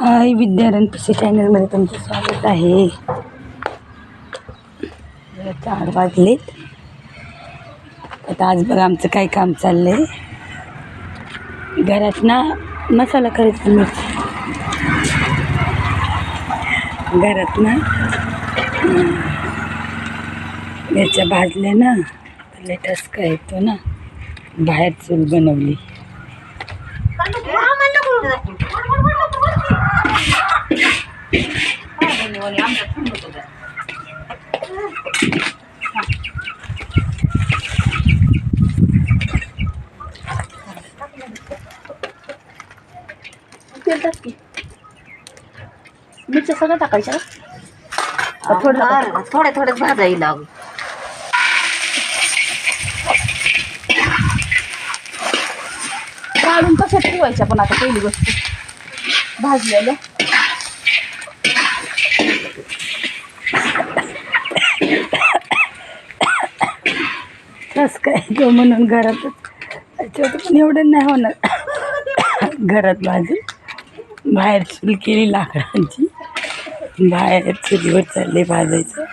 हाय Vidyaranya PC चॅनलमध्ये तुमचं स्वागत आहे. चार वाजलेत. आता आज बघा आमचं काय काम चाललंय. घरात ना मसाला करायचा मिरची. घरात ना मिरच्या भाजल्या ना लेटस काय येतो ना बाहेर चूल बनवली. तेल टाक की मिरच्या सगळं टाकायच्या थोडं टाकायचं? थोड्या थोड्याच भाजायला लागू काढून कशात ठेवायच्या पण आता पहिली गोष्ट भाजलेल्या ठसका येतो म्हणून घरातच त्याच्यात पण एवढं नाही होणार. घरात माझी बाहेर चूल केली लाकडांची. बाहेर चुलीवर चालले भाजायचं.